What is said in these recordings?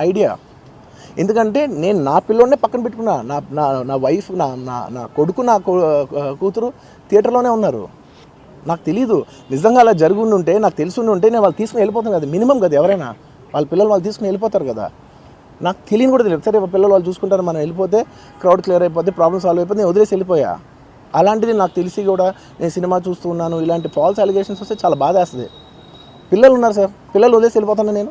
Idea. ఎందుకంటే నేను నా పిల్లోనే పక్కన పెట్టుకున్నా. నా నా నా వైఫ్ నా నా నా కొడుకు నా కూతురు థియేటర్లోనే ఉన్నారు. నాకు తెలీదు. నిజంగా అలా జరుగుండి ఉంటే నాకు తెలిసి ఉంటే నేను వాళ్ళు తీసుకుని వెళ్ళిపోతాను కదా. మినిమం కదా ఎవరైనా. వాళ్ళ పిల్లలు వాళ్ళు తీసుకుని వెళ్ళిపోతారు కదా. నాకు తెలియని కూడా తెలియదు. సరే పిల్లలు వాళ్ళు చూసుకుంటారు మనం వెళ్ళిపోతే క్రౌడ్ క్లియర్ అయిపోతే ప్రాబ్లమ్ సాల్వ్ అయిపోతే నేను వదిలేసి వెళ్ళిపోయా. అలాంటిది నాకు తెలిసి కూడా నేను సినిమా చూస్తూ ఉన్నాను. ఇలాంటి ఫాల్స్ అలిగేషన్స్ వస్తే చాలా బాధ వేస్తుంది పిల్లలు ఉన్నారు సార్. పిల్లలు వదిలేసి వెళ్ళిపోతాను నేను.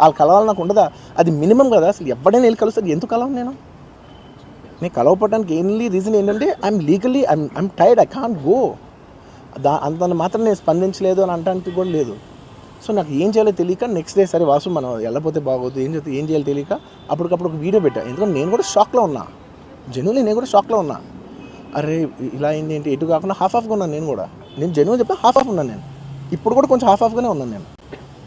వాళ్ళు కలవాలి నాకు ఉండదా? అది మినిమం కదా అసలు ఎవడైనా వెళ్ళి కలుస్తుంది ఎందుకు కలవను నేను? నేను కలవపడడానికి ఎన్లీ రీజన్ ఏంటంటే I'm legally I'm I'm tired I can't go దా అంత మాత్రం నేను స్పందించలేదు అని అనడానికి కూడా లేదు. సో నాకు ఏం చేయాలో తెలియక నెక్స్ట్ డే సరే వాసు మనం వెళ్ళపోతే బాగోదు ఏం చేస్తే ఏం చేయాలో తెలియక అప్పటికప్పుడు ఒక వీడియో పెట్టా. ఎందుకంటే నేను కూడా షాక్లో ఉన్నా. జెన్యున్లీ నేను కూడా షాక్లో ఉన్నా. అరే ఇలా అయింది ఏంటి? ఎటు కాకుండా హాఫ్ ఆఫ్గా ఉన్నాను నేను కూడా. నేను జెన్యున్ చెప్తే హాఫ్ ఆఫ్ ఉన్నాను నేను. ఇప్పుడు కూడా కొంచెం హాఫ్ ఆఫ్గానే ఉన్నాను నేను.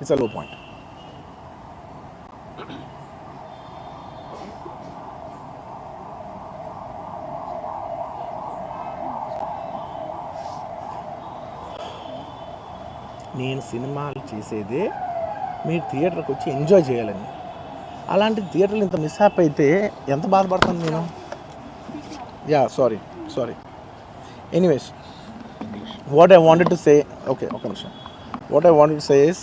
it's a low point నేను సినిమాలు చేసేదే మీరు థియేటర్కి వచ్చి ఎంజాయ్ చేయాలని. అలాంటి థియేటర్లు ఇంత మిస్హాప్ అయితే ఎంత బాధపడతాను నేను? Yeah sorry sorry. Anyways what I wanted to say okay ఒక నిమిషం. What I wanted to say is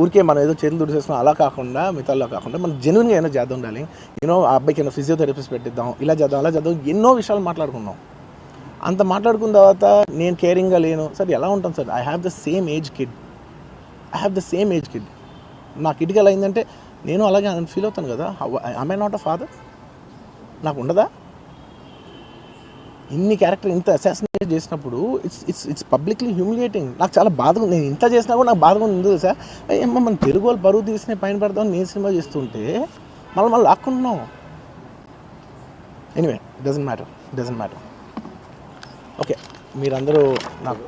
ఊరికే మనం ఏదో చేతులు దుడిసేస్తున్నాం అలా కాకుండా మిగతాలో కాకుండా మనం జెన్యున్గా ఏమైనా చేద్దాం ఉండాలి యూనో ఆ అబ్బాయికి ఏమైనా ఫిజియోథెరపిస్ట్ పెట్టిద్దాం ఇలా చేద్దాం అలా చేద్దాం ఎన్నో విషయాలు మాట్లాడుకున్నాం. అంత మాట్లాడుకున్న తర్వాత నేను కేరింగ్గా లేను. సార్ ఎలా ఉంటాను sir? I have the same age kid I have the same age kid నా కిడ్కి ఎలా అయిందంటే నేను అలాగే ఫీల్ అవుతాను కదా. ఐ నాట్ అ ఫాదర్ నాకు ఉండదా? ఇన్ని క్యారెక్టర్ ఇంత అసెస్ చేసినప్పుడు it's it's it's publicly humiliating నాకు చాలా బాధగా ఉంది. నేను ఇంత చేసినా కూడా నాకు బాధగా ఉంది సార్ ఏమో మన తెలుగు వాళ్ళు బరువు తీసిన పైన పడతాం నేను సినిమా చేస్తుంటే మళ్ళీ మళ్ళీ లాక్కుంటున్నాం. Anyway doesn't matter doesn't matter okay మీరందరూ నాకు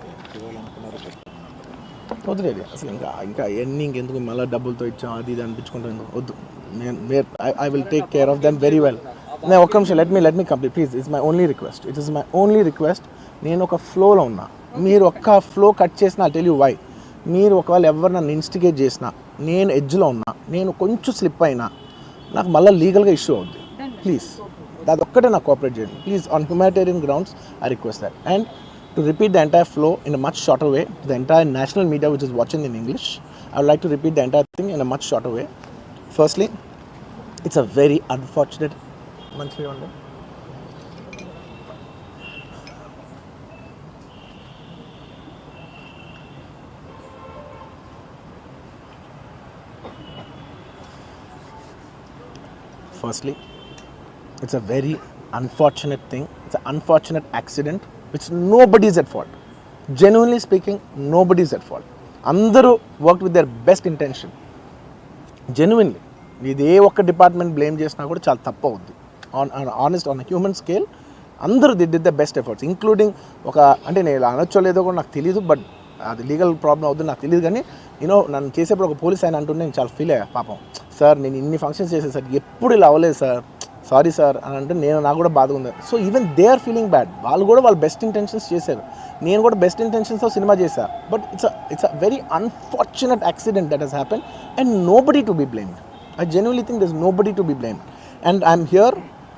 వదిలేదు అసలు ఇంకా ఇంకా ఎన్ని ఇంకెందుకు? మళ్ళీ డబ్బులతో ఇచ్చాం అది ఇది అనిపించుకుంటాం. ఎందుకు? వద్దు. నేను I will take care of them very well నేను ఒక్క నిమిషం let me let me complete please it's my only request it is my only request నేను ఒక ఫ్లోలో ఉన్నా. మీరు ఒక్క ఫ్లో కట్ చేసిన టెల్ యూ వై మీరు ఒకవేళ ఎవరు నన్ను ఇన్స్టిగేట్ చేసినా నేను ఎడ్జ్లో ఉన్నా నేను కొంచెం స్లిప్ అయినా నాకు మళ్ళీ లీగల్గా ఇష్యూ అవుద్ది. ప్లీజ్ అది ఒక్కటే నాకు కోఆపరేట్ చేయండి. Please on humanitarian grounds I request that and to repeat the entire flow in a much shorter way the entire national media which is watching in English I would like to repeat the entire thing in a much shorter way firstly it's a very unfortunate మంచిగా ఉండే firstly it's a very unfortunate thing it's an unfortunate accident which nobody is at fault genuinely speaking nobody is at fault అందరూ work with their best intention genuinely ఇది ఏ ఒక్క department blame చేసినా కూడా చాలా తప్పు అవుద్ది on honest on human scale అందరూ they did the best efforts including ఒక అంటే నేను ఇలా అనొచ్చో లేదో కూడా నాకు తెలియదు బట్ అది లీగల్ ప్రాబ్లం అవుతుంది నాకు తెలియదు కానీ యూనో నన్ను చేసేప్పుడు ఒక పోలీస్ ఆయన అంటుంటే నేను చాలా ఫీల్ అయ్యా పాపం. సార్ నేను ఇన్ని ఫంక్షన్స్ చేశాను సార్ ఎప్పుడు ఇలా అవ్వలేదు సార్ సారీ సార్ అని అంటే నేను నాకు కూడా బాధ ఉంది. So even they are feeling bad వాళ్ళు కూడా వాళ్ళు బెస్ట్ ఇంటెన్షన్స్ చేశారు. నేను కూడా బెస్ట్ ఇంటెన్షన్స్తో సినిమా చేశా. But it's it's a very unfortunate accident that he's happen and nobody to be blamed I genuinely think this nobody to be blamed and I'm here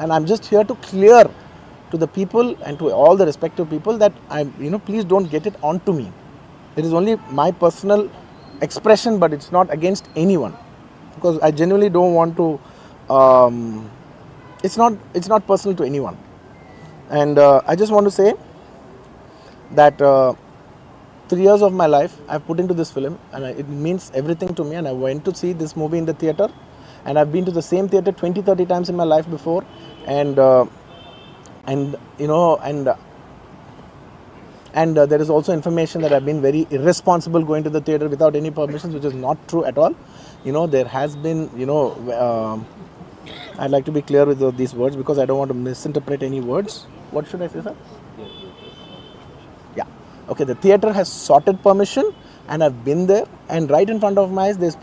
and i'm just here to clear to the people and to all the respective people that I'm, you know please don't get it onto me. It is only my personal expression but it's not against anyone. Because i genuinely don't want to um, it's not it's not personal to anyone. And uh, i just want to say that uh, three years of my life I've put into this film, and I- it means everything to me. And I went to see this movie in the theater, and I've been to the same theater 20, 30 times in my life before, and uh, and you know, and uh, and uh, there is also information that I've been very irresponsible going to the theater without any permissions, which is not true at all. You know, there has been, you know. um I'd like to be clear with these words because I don't want to misinterpret any words. What should I say, sir? Yeah. Okay, the theater has sorted permission and I've been there and right in front of my eyes there's